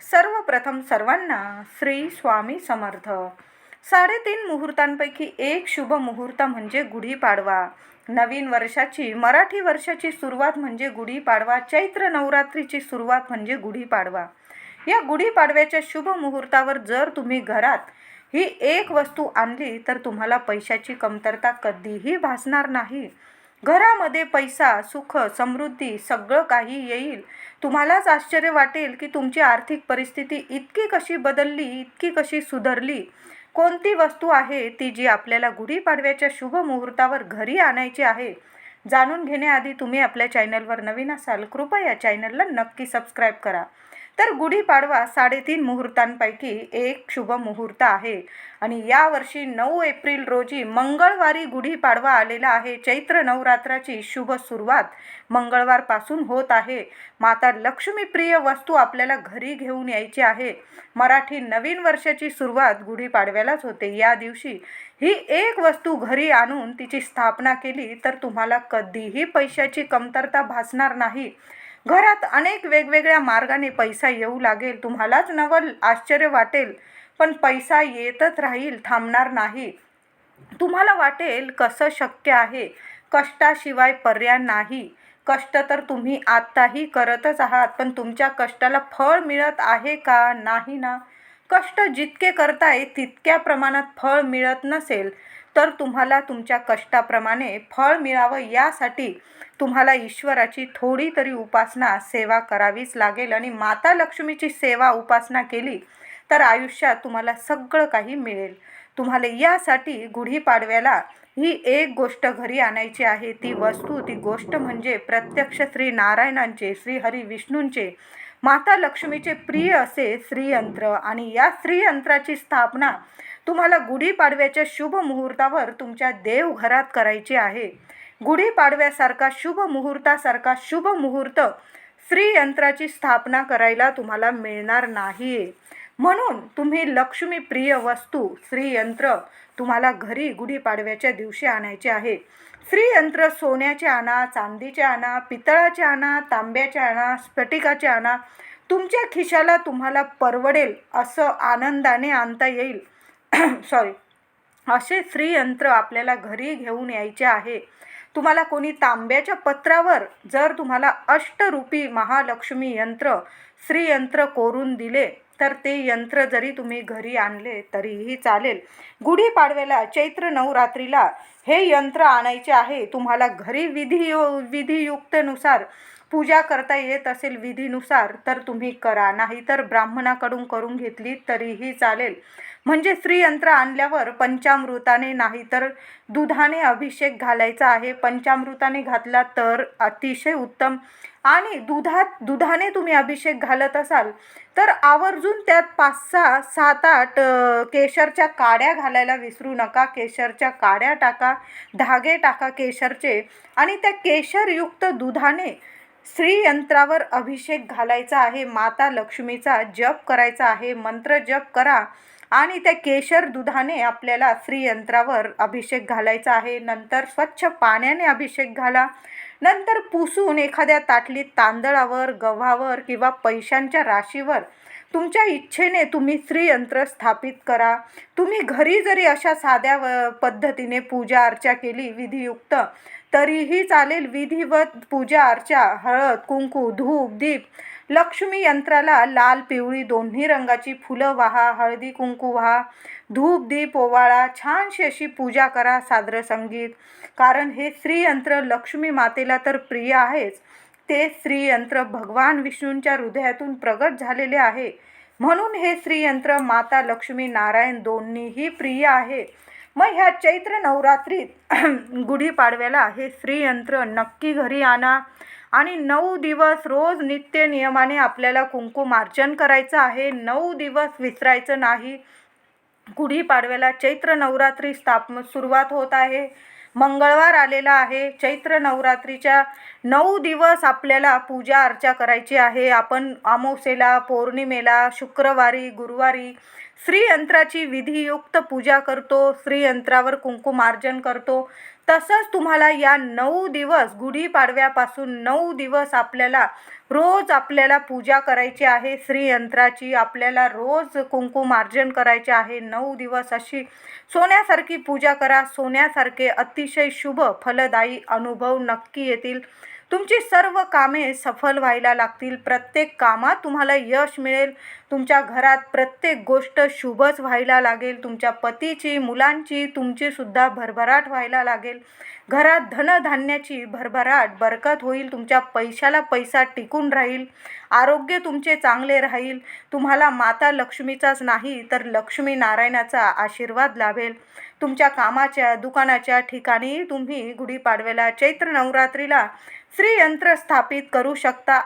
सर्वप्रथम सर्वांना श्री स्वामी समर्थ. साडेतीन मुहूर्तांपैकी एक शुभ मुहूर्त म्हणजे गुढीपाडवा. नवीन वर्षाची मराठी वर्षाची सुरुवात म्हणजे गुढीपाडवा. चैत्र नवरात्रीची सुरुवात म्हणजे गुढीपाडवा. या गुढीपाडव्याच्या शुभ मुहूर्तावर जर तुम्ही घरात ही एक वस्तू आणली तर तुम्हाला पैशाची कमतरता कधीही भासणार नाही. घरामध्ये पैसा सुख समृद्धी सगळं काही येईल. तुम्हालाच आश्चर्य वाटेल की तुमची आर्थिक परिस्थिती इतकी कशी बदलली इतकी कशी सुधारली. कोणती वस्तू आहे ती जी आपल्याला गुढीपाडव्याच्या शुभ मुहूर्तावर घरी आणायची आहे? जाणून घेण्याआधी तुम्ही आपल्या चॅनलवर नवीन असाल कृपया चॅनलला नक्की सबस्क्राईब करा. तर गुढीपाडवा साडेतीन मुहूर्तांपैकी एक शुभ मुहूर्त आहे. आणि यावर्षी नऊ एप्रिल रोजी मंगळवारी गुढीपाडवा आलेला आहे. चैत्र नवरात्राची शुभ सुरुवात मंगळवारपासून होत आहे. माता लक्ष्मीप्रिय वस्तू आपल्याला घरी घेऊन यायची आहे. मराठी नवीन वर्षाची सुरुवात गुढीपाडव्यालाच होते. या दिवशी ही एक वस्तू घरी आणून तिची स्थापना केली तर तुम्हाला कधीही पैशाची कमतरता भासणार नाही. घरात अनेक वेगवेगळ्या मार्गाने पैसा येऊ लागेल. तुम्हालाच नवल आश्चर्य वाटेल पण पैसा येतच राहील थांबणार नाही. तुम्हाला वाटेल कसं शक्य आहे? कष्टाशिवाय पर्याय नाही. कष्ट तर तुम्ही आत्ताही करतच आहात पण तुमच्या कष्टाला फळ मिळत आहे का? नाही ना. कष्ट जितके करताय तितक्या प्रमाणात फळ मिळत नसेल. तर तुम्हाला तुमच्या कष्टाप्रमाणे फळ मिळावं यासाठी तुम्हाला ईश्वराची थोडी तरी उपासना सेवा करावीच लागेल आणि माता लक्ष्मीची सेवा उपासना केली तर आयुष्यात तुम्हाला सगळं काही मिळेल. तुम्हाला यासाठी गुढीपाडव्याला ही एक गोष्ट घरी आणायची आहे. ती वस्तू ती गोष्ट म्हणजे प्रत्यक्ष श्री नारायणांचे श्री हरी विष्णूंचे. माता लक्ष्मीचे प्रिय असे श्रीयंत्र आणि या श्रीयंत्राची स्थापना तुम्हाला गुढीपाडव्याच्या शुभ मुहूर्तावर तुमच्या देवघरात करायची आहे. गुढीपाडव्यासारखा शुभ मुहूर्तासारखा शुभ मुहूर्त श्रीयंत्राची स्थापना करायला तुम्हाला मिळणार नाही म्हणून तुम्ही लक्ष्मीप्रिय वस्तू श्रीयंत्र तुम्हाला घरी गुढीपाडव्याच्या दिवशी आणायचे आहे. श्रीयंत्र सोन्याचे आणा चांदीचे आणा पितळाचे आणा तांब्याचे आणा स्फटिकाचे आणा. तुमच्या खिशाला तुम्हाला परवडेल असं आनंदाने आणता येईल. सॉरी असे श्रीयंत्र आपल्याला घरी घेऊन यायचे आहे. तुम्हाला कोणी तांब्याच्या पत्रावर जर तुम्हाला अष्टरूपी महालक्ष्मी यंत्र श्रीयंत्र कोरून दिले तर ते यंत्र जरी तुम्ही घरी आणले तरीही चालेल. गुढीपाडव्याला चैत्र नवरात्रीला हे यंत्र आणायचे आहे. तुम्हाला घरी विधी विधियुक्तेनुसार पूजा करता येत असेल विधीनुसार तर तुम्ही करा. नाहीतर ब्राह्मणाकडून करून घेतली तरीही चालेल. म्हणजे श्रीयंत्र आणल्यावर पंचामृताने नाहीतर दुधाने अभिषेक घालायचा आहे. पंचामृताने घातला तर अतिशय उत्तम. आणि दुधात दुधाने तुम्ही अभिषेक घालत असाल तर आवर्जून त्यात पाच सहा सात आठ केशरच्या काड्या घालायला विसरू नका. केशरच्या काड्या टाका धागे टाका केशरचे. आणि त्या केशरयुक्त दुधाने श्रीयंत्रावर अभिषेक घालायचा आहे माता लक्ष्मीचा जप करायचा आहे मंत्र जप करा आणि त्या केशर दुधाने आपल्याला श्रीयंत्रावर अभिषेक घालायचा आहे. नंतर स्वच्छ पाण्याने अभिषेक घाला. नंतर पुसून एखाद्या ताटलीत तांदळावर गव्हावर किंवा पैशांच्या राशीवर तुमच्या इच्छेने तुम्ही श्रीयंत्र स्थापित करा. तुम्ही घरी जरी अशा साध्या व पद्धतीने पूजा अर्चा केली विधियुक्त तरीही चालेल. विधिवत पूजा अर्चा हळद कुंकू धूप दीप लक्ष्मी यंत्राला लाल पिवळी दोन्ही रंगाची फुलं वाहा. हळदी कुंकू वाहा. धूप दीप ओवाळा. छानशी अशी पूजा करा सादर संगीत. कारण हे श्रीयंत्र लक्ष्मी मातेला तर प्रिय आहेच. ते श्रीयंत्र भगवान विष्णूंच्या हृदयातून प्रगट झालेले आहे. म्हणून हे श्रीयंत्र माता लक्ष्मी नारायण दोन्हीही प्रिय आहे. मग ह्या चैत्र नवरात्रीत गुढीपाडव्याला हे श्रीयंत्र नक्की घरी आणा आणि नऊ दिवस रोज नित्य नियमाने आपल्याला कुंकुमार्चन करायचं आहे. नऊ दिवस विसरायचं नाही. गुढीपाडव्याला चैत्र नवरात्री स्थाप सुरुवात होत आहे. मंगळवार आलेला आहे. चैत्र नवरात्रीच्या नऊ दिवस आपल्याला पूजा अर्चा करायची आहे. आपण अमावस्येला पौर्णिमेला शुक्रवारी गुरुवारी श्रीयंत्राची विधियुक्त पूजा करतो श्रीयंत्रावर कुंकुमार्जन करतो. तसंच तुम्हाला या नऊ दिवस गुढीपाडव्यापासून नऊ दिवस आपल्याला रोज आपल्याला पूजा करायची आहे. श्रीयंत्राची आपल्याला रोज कुंकुमार्जन करायचे आहे. नऊ दिवस अशी सोन्यासारखी पूजा करा. सोन्यासारखे अतिशय शुभ फलदायी अनुभव नक्की येतील. तुमची सर्व कामे सफल व्हायला लागतील. प्रत्येक कामात तुम्हाला यश मिळेल. तुमच्या घरात प्रत्येक गोष्ट शुभच व्हायला लागेल. तुमच्या पतीची मुलांची तुमचीसुद्धा भरभराट व्हायला लागेल. घरात धनधान्याची भरभराट बरकत होईल. तुमच्या पैशाला पैसा टिकून राहील. आरोग्य तुमचे चांगले राहील. तुम्हाला माता लक्ष्मीचाच नाही तर लक्ष्मी नारायणाचा आशीर्वाद लाभेल. तुमच्या कामाच्या दुकानाच्या ठिकाणी तुम्ही गुढीपाडव्याला चैत्र नवरात्रीला श्रीयंत्र स्थापित करू शकता.